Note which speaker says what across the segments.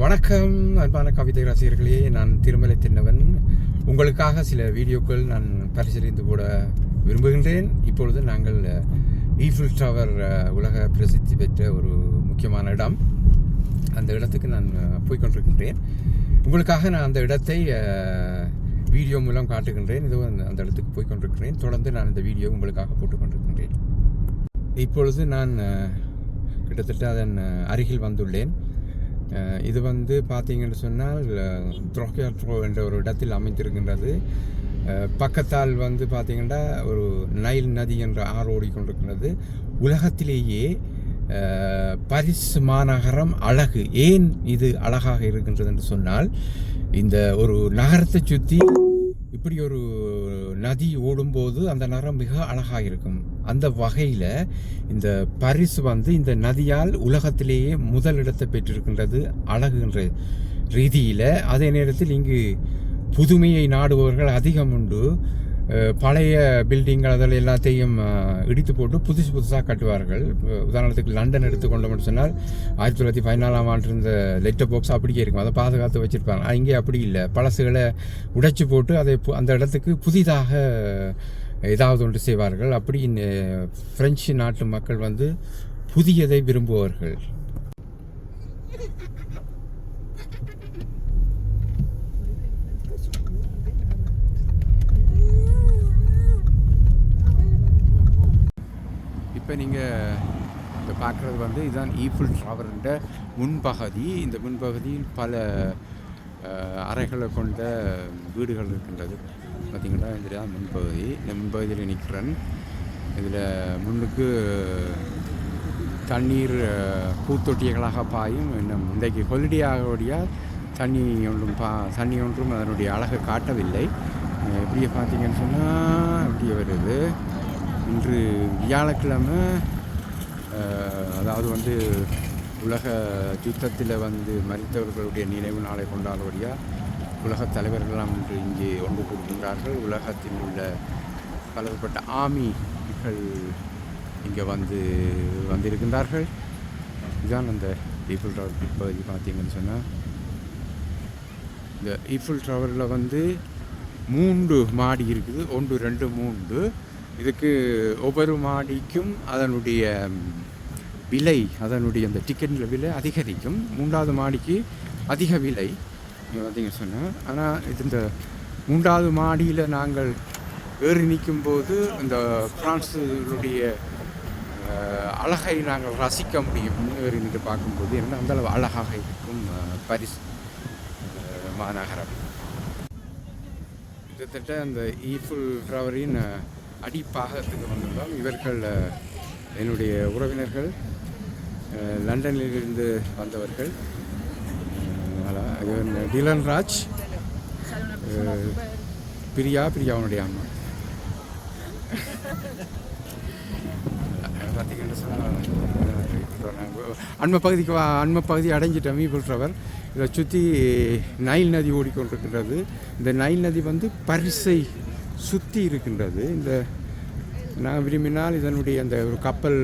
Speaker 1: வணக்கம் அன்பான கவிதை ரசிகர்களே. நான் திருமலை தின்னவன். உங்களுக்காக சில வீடியோக்கள் நான் பரிசீலித்து கூட விரும்புகின்றேன். இப்பொழுது நாங்கள் ஈஃபில் டவர் உலக பிரசித்தி பெற்ற ஒரு முக்கியமான இடம். அந்த இடத்துக்கு நான் போய்கொண்டிருக்கின்றேன் போய்க் கொண்டிருக்கின்றேன் உங்களுக்காக நான் அந்த இடத்தை வீடியோ மூலம் காட்டுகின்றேன். இது அந்த இடத்துக்கு போய்கொண்டிருக்கிறேன் தொடர்ந்து நான் இந்த வீடியோ உங்களுக்காக போட்டுக்கொண்டிருக்கின்றேன். இப்பொழுது நான் கிட்டத்தட்ட அதன் அருகில் வந்துள்ளேன். இது வந்து பார்த்தீங்கன்னு சொன்னால் த்ரோக்கியாட்ரோ என்ற ஒரு இடத்தில் அமைந்திருக்கின்றது. பக்கத்தால் வந்து பார்த்தீங்கன்னா ஒரு நைல் நதி என்ற ஆறு ஓடிக்கொண்டிருக்கின்றது. உலகத்திலேயே பரிசு மாநகரம் அழகு. ஏன் இது அழகாக இருக்கின்றது என்று சொன்னால் இந்த ஒரு நகரத்தை சுற்றி இப்படி ஒரு நதி ஓடும்போது அந்த நகரம் மிக அழகாக இருக்கும் அந்த வகையில் இந்த பரிசு வந்து இந்த நதியால் உலகத்திலேயே முதல் இடத்தை பெற்றிருக்கின்றது அழகுன்ற ரீதியில். அதே நேரத்தில் இங்கு புதுமையை நாடுபவர்கள் அதிகம் உண்டு. பழைய பில்டிங்கள் அதில் எல்லாத்தையும் இடித்து போட்டு புதுசு புதுசாக கட்டுவார்கள். உதாரணத்துக்கு லண்டன் எடுத்துக்கொண்டோம்னு சொன்னால் ஆயிரத்தி தொள்ளாயிரத்தி பதினாலாம் ஆண்டு இருந்த லெட்டர் பாக்ஸ் அப்படியே இருக்கும். அதை பாதுகாத்து வச்சுருப்பாங்க. இங்கே அப்படி இல்லை. பழசுகளை உடைச்சி போட்டு அதை பு- அந்த இடத்துக்கு புதிதாக ஏதாவது ஒன்று செய்வார்கள். அப்படி ஃப்ரெஞ்சு பிரெஞ்சு நாட்டு மக்கள் வந்து புதியதை விரும்புவார்கள். இப்போ நீங்கள் இப்போ பார்க்குறது வந்து இதுதான் ஈஃபில் டவர்ன்ற முன்பகுதி. இந்த முன்பகுதியில் பல அறைகளை கொண்ட வீடுகள் இருக்கின்றது. பார்த்தீங்கன்னா இதுதான் முன்பகுதி. இந்த முன்பகுதியில் நிற்கிறேன் இதில் முன்னுக்கு தண்ணீர் பூத்தொட்டிகளாக பாயும். இன்னும் இன்றைக்கு ஹொலிடே ஆகக்கூடிய தண்ணி ஒன்றும் பா தண்ணி ஒன்றும் அதனுடைய அழகை காட்டவில்லை. அஹ், இப்படியே பார்த்தீங்கன்னு சொன்னால் அப்படியே வருது. இன்று வியாழக்கிழமை அதாவது வந்து உலக யுத்தத்தில் வந்து மறித்தவர்களுடைய நினைவு நாளை கொண்டாடுவடியாக உலகத் தலைவர்களெல்லாம் இன்று இங்கே ஒன்று கூடுகின்றார்கள் உலகத்தில் உள்ள பலதரப்பட்ட ஆமிகள் இங்கே வந்து வந்திருக்கின்றார்கள். இதுதான் அந்த ஈஃபில் டவர் பகுதி பார்த்தீங்கன்னு சொன்னால் இந்த ஈஃபில் டவரில் வந்து மூன்று மாடி இருக்குது. ஒன்று ரெண்டு மூன்று. இதுக்கு ஒவ்வொரு மாடிக்கும் அதனுடைய விலை அதனுடைய அந்த டிக்கெட்டில் விலை அதிகரிக்கும். மூன்றாவது மாடிக்கு அதிக விலை. நீங்க பார்த்தீங்க சொன்னால் ஆனால் இது இந்த மூன்றாவது மாடியில் நாங்கள் ஏறி நிற்கும் போது இந்த ஃப்ரான்ஸுடைய அழகை நாங்கள் ரசிக்க முடியும். ஏறி நின்று பார்க்கும்போது என்ன அந்த அளவு அழகாக இருக்கும் அஹ், மாநகரம். கிட்டத்தட்ட அந்த ஈஃபுல் டவரின் அடிப்பாகத்துக்கு வந்துள்ளோம் இவர்கள் என்னுடைய உறவினர்கள் லண்டனிலிருந்து வந்தவர்கள் டிலன் ராஜ் பிரியா பிரியாவுடைய அம்மா. பார்த்தீங்கன்னு சொன்னால் அண்மை பகுதிக்கு வா அண்மை பகுதி அடைஞ்சிட்ட மீபிள் ட்ரவர் இதை சுற்றி நைல் நதி ஓடிக்கொண்டிருக்கின்றது. இந்த நைல் நதி வந்து பரிசை சுற்றி இருக்கின்றது. இந்த நான் விரும்பினால் இதனுடைய அந்த ஒரு கப்பல்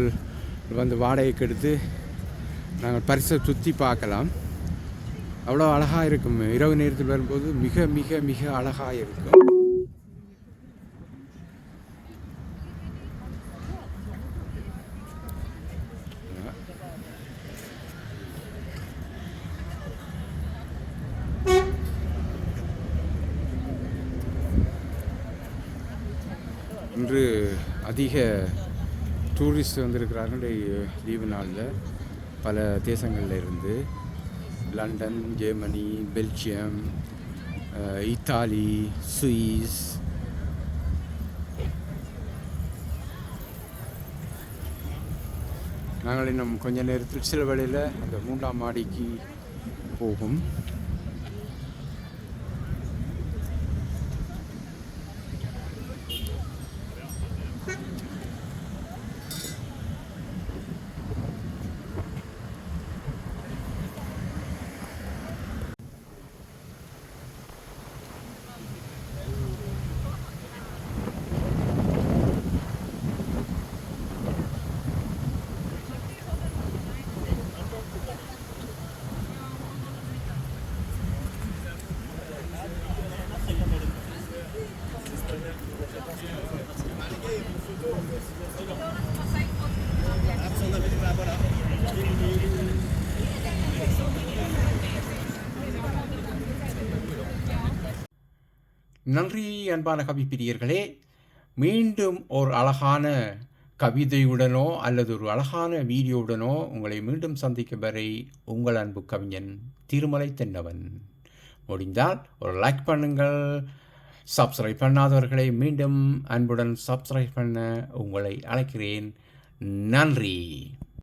Speaker 1: வந்து வாடகைக்கு எடுத்து நாங்கள் பரிசை சுற்றி பார்க்கலாம். அவ்வளோ அழகாக இருக்கும். இரவு நேரத்தில் வரும்போது மிக மிக மிக அழகாக இருக்கும். இன்று அதிக டூரிஸ்ட் வந்திருக்கிறார்கள். லீவு நாளில் பல தேசங்களில் இருந்து. London Germany Belgium Italy Swiss நாங்கள் இன்னும் கொஞ்ச நேரத்தில் சில வேளையில் அந்த மூன்றாம் மாடிக்கு போகும். நன்றி அன்பான கவி பிரியர்களே. மீண்டும் ஒரு அழகான கவிதையுடனோ அல்லது ஒரு அழகான வீடியோவுடனோ உங்களை மீண்டும் சந்திக்கும் வரை உங்கள் அன்பு கவிஞன் திருமலை தென்னவன். முடிந்தால் ஒரு லைக் பண்ணுங்கள். சப்ஸ்கிரைப் பண்ணாதவர்களை மீண்டும் அன்புடன் சப்ஸ்கிரைப் பண்ண உங்களை அழைக்கிறேன். நன்றி.